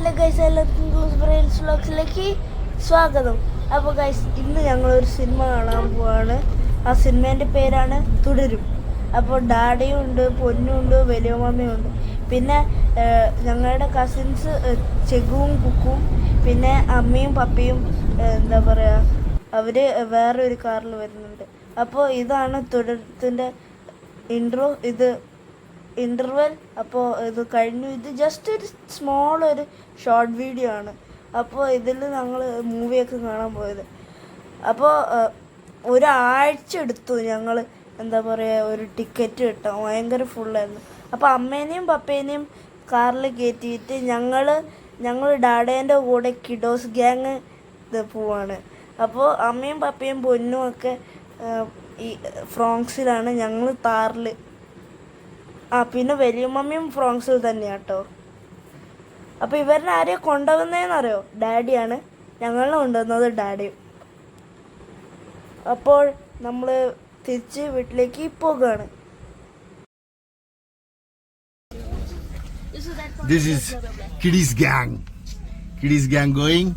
Hello guys എല്ലാവർക്കും brains സ്വാഗതം. അപ്പോൾ ഗൈസ് ഇന്ന് ഞങ്ങളൊരു സിനിമ കാണാൻ പോവാണ്. ആ സിനിമേന്റെ പേരാണ് തുടരും. അപ്പോൾ ഡാഡിയും ഉണ്ട് പൊന്നും ഉണ്ട് വലിയ മമ്മിയും ഉണ്ട്. പിന്നെ ഞങ്ങളുടെ കസിൻസ് ചെഗുവും കുക്കും പിന്നെ അമ്മയും പപ്പയും എന്താ പറയുക അവർ വേറെ ഒരു കാറിൽ വരുന്നുണ്ട്. അപ്പോൾ ഇതാണ് തുടരത്തിന്റെ ഇൻട്രോ ഇത് ഇന്റർവെൽ അപ്പോൾ ഇത് കഴിഞ്ഞു. ഇത് ജസ്റ്റ് ഒരു സ്മോൾ ഒരു ഷോർട്ട് വീഡിയോ ആണ്. അപ്പോൾ ഇതിൽ ഞങ്ങൾ മൂവിയൊക്കെ കാണാൻ പോയത്. അപ്പോൾ ഒരാഴ്ച എടുത്തു ഞങ്ങൾ എന്താ പറയുക ഒരു ടിക്കറ്റ് കിട്ടാൻ. ഭയങ്കര ഫുള്ളായിരുന്നു അപ്പോൾ അമ്മേനെയും പപ്പേനെയും കാറിൽ കയറ്റിയിട്ട് ഞങ്ങൾ ഞങ്ങൾ ഡാഡേന്റെ കൂടെ കിഡോസ് ഗ്യാങ് ഇത് പോവാണ്. അപ്പോൾ അമ്മയും പപ്പയും പൊന്നും ഒക്കെ ഈ ഫ്രോങ്സിലാണ് ഞങ്ങൾ താറിൽ ആ പിന്നെ വലിയ മമ്മിയും ഫ്രോങ്സിൽ തന്നെയാണ് കേട്ടോ അപ്പോൾ ഇവരുടെ ആരെയും കൊണ്ടുവന്നതെന്നറിയോ ഡാഡിയാണ്. ഞങ്ങളെ കൊണ്ടുവന്നത് ഡാഡിയും അപ്പോൾ നമ്മൾ തിരിച്ച് വീട്ടിലേക്ക് പോകുകയാണ് This is Kiddies Gang. Kiddies Gang going.